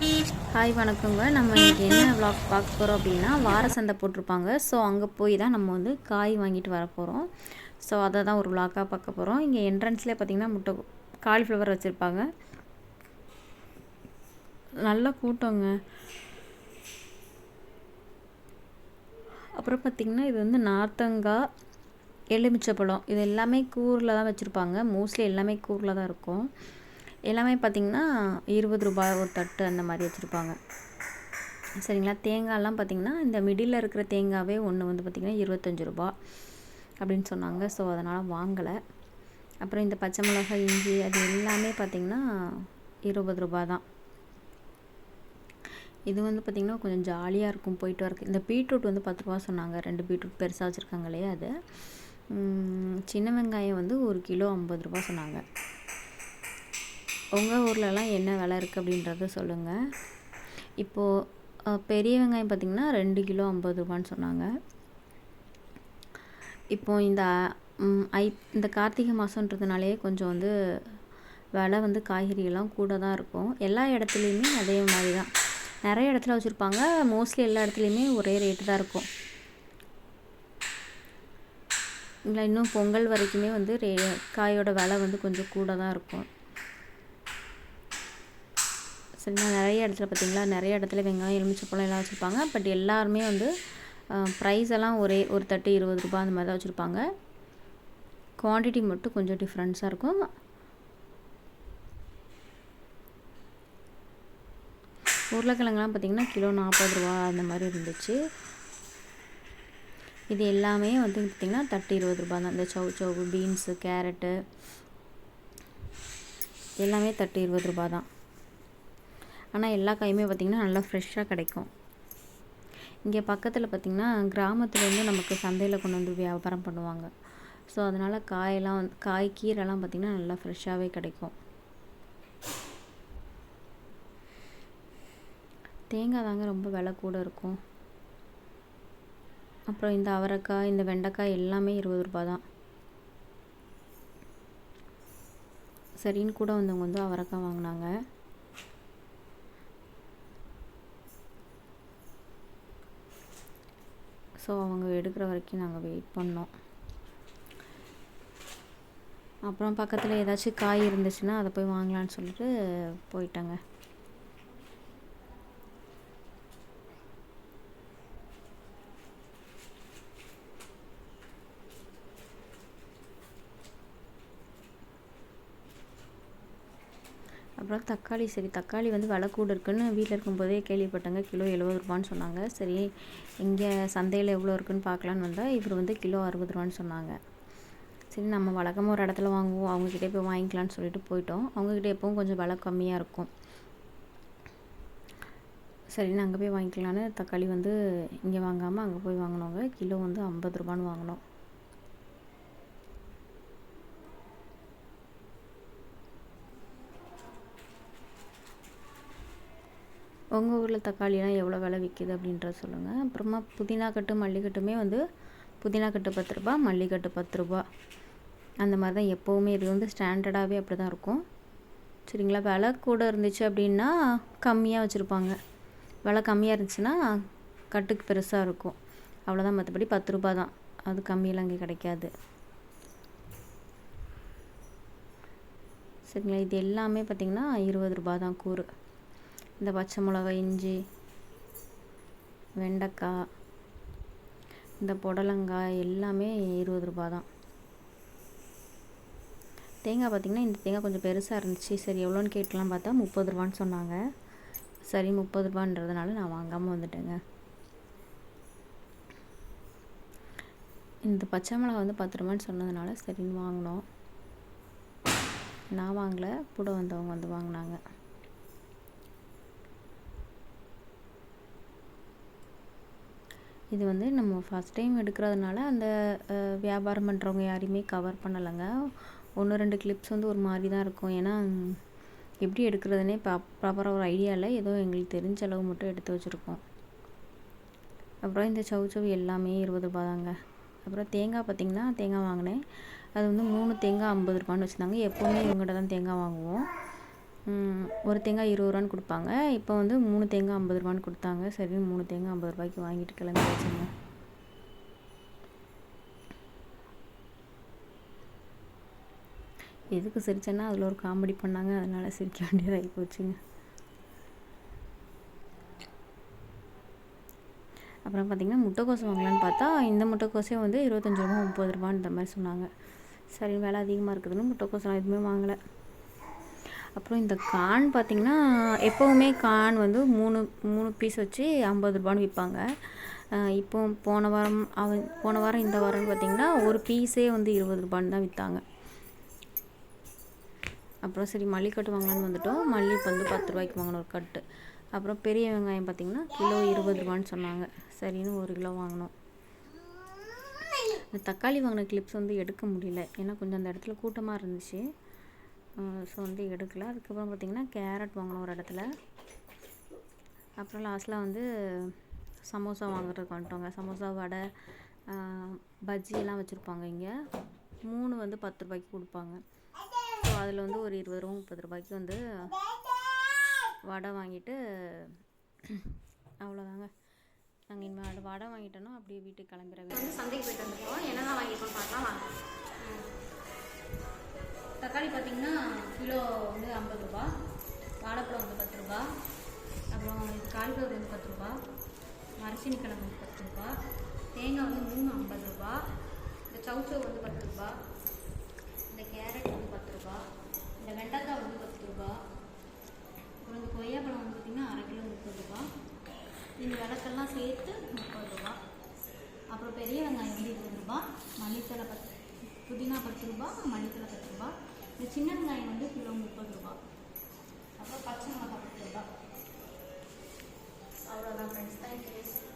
Hi வணக்கங்க. நம்ம இன்றைக்கி என்ன விளாக் பார்க்க போகிறோம் அப்படின்னா வார சந்தை போட்டிருப்பாங்க. ஸோ அங்கே போய் தான் நம்ம வந்து காய் வாங்கிட்டு வர போகிறோம் ஸோ அதை தான் ஒரு விளாக்காக பார்க்க போகிறோம் இங்கே என்ட்ரன்ஸ்லேயே பார்த்தீங்கன்னா முட்டை காலிஃப்ளவர் வச்சுருப்பாங்க. நல்லா கூட்டங்க. அப்புறம் பார்த்திங்கன்னா இது வந்து நார்த்தங்காய் எலுமிச்சப்பழம் இது எல்லாமே கூரில் தான் வச்சுருப்பாங்க. மோஸ்ட்லி எல்லாமே கூரில் தான் இருக்கும். எல்லாமே பார்த்திங்கன்னா இருபது ரூபாய் ஒரு தட்டு அந்த மாதிரி வச்சுருப்பாங்க. சரிங்களா? தேங்காயெல்லாம் பார்த்திங்கன்னா இந்த மிடில் இருக்கிற தேங்காவே ஒன்று வந்து பார்த்திங்கன்னா இருபத்தஞ்சி ரூபா அப்படின்னு சொன்னாங்க. ஸோ அதனால் வாங்கலை. அப்புறம் இந்த பச்சை மிளகாய் இஞ்சி அது எல்லாமே பார்த்திங்கன்னா இருபது ரூபா தான். இது வந்து பார்த்திங்கன்னா கொஞ்சம் ஜாலியாக இருக்கும் போயிட்டு வரக்கு இந்த பீட்ரூட் வந்து பத்து ரூபா சொன்னாங்க. ரெண்டு பீட்ரூட் பெருசாக வச்சுருக்காங்க இல்லையா அது சின்ன வெங்காயம் வந்து ஒரு கிலோ ஐம்பது ரூபா சொன்னாங்க. உங்கள் ஊர்லலாம் என்ன விலை இருக்குது அப்படின்றத சொல்லுங்கள் இப்போது பெரிய வெங்காயம் பார்த்திங்கன்னா ரெண்டு கிலோ ஐம்பது ரூபான்னு சொன்னாங்க. இப்போ இந்த ஐ இந்த கார்த்திகை மாதன்றதுனாலே கொஞ்சம் வந்து விலை வந்து காய்கறிகள்லாம் கூட தான் இருக்கும். எல்லா இடத்துலையுமே அதே மாதிரி தான் நிறைய இடத்துல வச்சுருப்பாங்க. மோஸ்ட்லி எல்லா இடத்துலையுமே ஒரே ரேட்டு தான் இருக்கும். இல்லை இன்னும் பொங்கல் வரைக்குமே வந்து ரே காயோட விலை வந்து கொஞ்சம் கூட தான் இருக்கும். சரிங்களா நிறைய இடத்துல பார்த்தீங்களா? நிறைய இடத்துல வெங்காயம் எலுமிச்சப்பழம் எல்லாம் வச்சுருப்பாங்க. பட் எல்லாருமே வந்து ப்ரைஸ் எல்லாம் ஒரே ஒரு தட்டு இருபது ரூபா அந்த மாதிரி தான் வச்சுருப்பாங்க. குவான்டிட்டி மட்டும் கொஞ்சம் டிஃப்ரெண்ட்ஸாக இருக்கும். உருளைக்கிழங்குலாம் பார்த்திங்கன்னா கிலோ நாற்பது ரூபா அந்த மாதிரி இருந்துச்சு. இது எல்லாமே வந்து பார்த்திங்கன்னா தட்டு இருபது ரூபா தான். இந்த சவு சவு பீன்ஸு கேரட்டு எல்லாமே தட்டு இருபது ரூபா தான். ஆனால் எல்லா காயுமே பார்த்திங்கன்னா நல்லா ஃப்ரெஷ்ஷாக கிடைக்கும். இங்கே பக்கத்தில் பார்த்திங்கன்னா கிராமத்துலேருந்து நமக்கு சந்தையில் கொண்டு வந்து வியாபாரம் பண்ணுவாங்க. ஸோ அதனால் காயெல்லாம் வந்து காய் கீரைலாம் பார்த்திங்கன்னா நல்லா ஃப்ரெஷ்ஷாகவே கிடைக்கும். தேங்காய் தாங்க ரொம்ப விலை கூட இருக்கும். அப்புறம் இந்த அவரைக்காய் இந்த வெண்டைக்காய் எல்லாமே இருபது ரூபா தான். சரின்னு கூட வந்தவங்க வந்து அவரைக்காய் வாங்கினாங்க. ஸோ அவங்க எடுக்கிற வரைக்கும் நாங்கள் வெயிட் பண்ணோம். அப்புறம் பக்கத்தில் ஏதாச்சும் காய் இருந்துச்சுன்னா அதை போய் வாங்கலான்னு சொல்லிட்டு போயிட்டாங்க. அப்புறம் தக்காளி சரி தக்காளி வந்து விலை கூட இருக்குன்னு வீட்டில் இருக்கும்போதே கேள்விப்பட்டேங்க. கிலோ எழுபது ரூபான்னு சொன்னாங்க. சரி இங்கே சந்தையில் எவ்வளோ இருக்குன்னு பார்க்கலான்னு வந்தால் இவர் வந்து கிலோ அறுபது ரூபான்னு சொன்னாங்க. சரி நம்ம வழக்கமாக ஒரு இடத்துல வாங்குவோம். அவங்கக்கிட்டே போய் வாங்கிக்கலான்னு சொல்லிட்டு போயிட்டோம். அவங்கக்கிட்ட எப்பவும் கொஞ்சம் விலை கம்மியாக இருக்கும். சரின்னு அங்கே போய் வாங்கிக்கலான்னு தக்காளி வந்து இங்கே வாங்காமல் அங்கே போய் வாங்கினோங்க. கிலோ வந்து ஐம்பது ரூபான்னு வாங்கினோம். உங்கள் ஊரில் தக்காளிலாம் எவ்வளோ விலை விற்கிது அப்படின்றத சொல்லுங்கள் அப்புறமா புதினா கட்டு மல்லிக்கட்டுமே வந்து புதினா கட்டு பத்து ரூபா மல்லிக்கட்டு பத்து ரூபா. அந்த மாதிரி தான் எப்போவுமே இது வந்து ஸ்டாண்டர்டாகவே அப்படி தான் இருக்கும். சரிங்களா? விலை கூட இருந்துச்சு அப்படின்னா கம்மியாக வச்சுருப்பாங்க. விலை கம்மியாக இருந்துச்சுன்னா கட்டுக்கு பெருசாக இருக்கும். அவ்வளோதான் மற்றபடி பத்து ரூபா தான். அது கம்மியெல்லாம் இங்கே கிடைக்காது. சரிங்களா? இது எல்லாமே பார்த்திங்கன்னா இருபது ரூபா தான் கூறு. இந்த பச்சை மிளகா இஞ்சி வெண்டைக்காய் இந்த புடலங்காய் எல்லாமே இருபது ரூபா தான் தேங்காய் பார்த்திங்கன்னா இந்த தேங்காய் கொஞ்சம் பெருசாக இருந்துச்சு. சரி எவ்வளோன்னு கேட்கலாம் பார்த்தா முப்பது ரூபான்னு சொன்னாங்க. சரி முப்பது ரூபான்றதுனால நான் வாங்காமல் வந்துட்டேங்க. இந்த பச்சை மிளகா வந்து பத்து ரூபான்னு சொன்னதுனால சரின்னு வாங்கினோம். நான் வாங்கலை கூட வந்தவங்க வந்து வாங்கினாங்க. இது வந்து நம்ம ஃபஸ்ட் டைம் எடுக்கிறதுனால அந்த வியாபாரம் பண்ணுறவங்க யாரையுமே கவர் பண்ணலைங்க. ஒன்று ரெண்டு கிளிப்ஸ் வந்து ஒரு மாதிரி தான் இருக்கும். ஏன்னா எப்படி எடுக்கிறதுனே ப்ராப்பராக ஒரு ஐடியா இல்லை. ஏதோ எங்களுக்கு தெரிஞ்ச அளவு மட்டும் எடுத்து வச்சுருக்கோம். அப்புறம் இந்த சவு சவு எல்லாமே இருபது ரூபா தாங்க. அப்புறம் தேங்காய் பார்த்திங்கன்னா தேங்காய் வாங்கினேன். அது வந்து மூணு தேங்காய் ஐம்பது ரூபான்னு வச்சுருந்தாங்க. எப்போவுமே இவங்ககிட்ட தான் தேங்காய் வாங்குவோம். ஒரு தேங்காய் இருபது ரூபான்னு கொடுப்பாங்க. இப்போ வந்து மூணு தேங்காய் ஐம்பது ரூபான்னு கொடுத்தாங்க. சரி மூணு தேங்காய் ஐம்பது ரூபாய்க்கு வாங்கிட்டு கிளம்பி வச்சுங்க எதுக்கு சிரிச்சேன்னா அதில் ஒரு காமெடி பண்ணாங்க. அதனால் சிரிக்க வேண்டியதாகி போச்சுங்க. அப்புறம் பார்த்திங்கன்னா முட்டைக்கோஸ் வாங்கலான்னு பார்த்தா இந்த முட்டைக்கோஸே வந்து இருபத்தஞ்சி ரூபா முப்பது ரூபான்னு இந்த மாதிரி சொன்னாங்க. சரி விலை அதிகமாக இருக்குதுன்னு முட்டைக்கோஸ் நான் எதுவுமே வாங்கலை. அப்புறம் இந்த கான் பார்த்தீங்கன்னா எப்போவுமே கான் வந்து மூணு மூணு பீஸ் வச்சு ஐம்பது ரூபான்னு விற்பாங்க. இப்போ போன வாரம் அவன் போன வாரம் இந்த வாரம்னு பார்த்தீங்கன்னா ஒரு பீஸே வந்து இருபது ரூபான்னு தான் விற்றாங்க அப்புறம் சரி மல்லிக்கட்டு வாங்கலான்னு வந்துட்டோம். மல்லி வந்து பத்து ரூபாய்க்கு வாங்கினோம் ஒரு கட்டு. அப்புறம் பெரிய வெங்காயம் பார்த்தீங்கன்னா கிலோ இருபது ரூபான்னு சொன்னாங்க. சரின்னு ஒரு கிலோ வாங்கினோம். இந்த தக்காளி வாங்கின கிளிப்ஸ் வந்து எடுக்க முடியல. ஏன்னா கொஞ்சம் அந்த இடத்துல கூட்டமாக இருந்துச்சு. ஸோ வந்து எடுக்கல. அதுக்கப்புறம் பார்த்திங்கன்னா கேரட் வாங்கினோம் ஒரு இடத்துல. அப்புறம் லாஸ்ட்டில் வந்து சமோசா வாங்குறதுக்கு வந்துட்டோங்க. சமோசா வடை பஜ்ஜியெல்லாம் பஜ்ஜி எல்லாம் வச்சுருப்பாங்க இங்கே. மூணு வந்து பத்து ரூபாய்க்கு கொடுப்பாங்க. ஸோ அதில் வந்து ஒரு இருபது ரூபா முப்பது ரூபாய்க்கு வந்து வடை வாங்கிட்டு அவ்வளோதாங்க நாங்கள் இனிமேல் வடை வாங்கிட்டோன்னா அப்படியே வீட்டுக்கு கிளம்பிட வந்து சந்தைக்கு போயிட்டு வந்துருக்கோம் என்னெல்லாம் வாங்கியிருக்கோம் பார்க்கலாம். வாங்க. தக்காளி பார்த்தீங்கன்னா கிலோ வந்து ஐம்பது ரூபா வாழைப்பழம் வந்து பத்து ரூபா அப்புறம் காலிஃப்ளவர் வந்து பத்து ரூபா மரசினி கிழங்கு வந்து பத்து ரூபா தேங்காய் வந்து மூணு ஐம்பது ரூபா இந்த சவுச்சவ் வந்து பத்து ரூபா இந்த கேரட் வந்து பத்து ரூபா இந்த வெண்டைக்காய் வந்து பத்து ரூபா அப்புறம் இந்த கொய்யாப்பழம் வந்து பார்த்திங்கன்னா அரை கிலோ முப்பது ரூபா இந்த விளக்கெல்லாம் சேர்த்து முப்பது ரூபா அப்புறம் பெரிய வெங்காயம் வந்து இருபது ரூபா மல்லித்தலை பத்து புதினா பத்து ரூபா மல்லித்தலை பத்து ரூபா இந்த சின்ன வெங்காயம் வந்து கிலோ முப்பது ரூபா. அப்புறம் பச்சை மிளகாய் பத்து ரூபா. அவ்வளோதான் ஃப்ரெண்ட்ஸ் தேங்க்யூ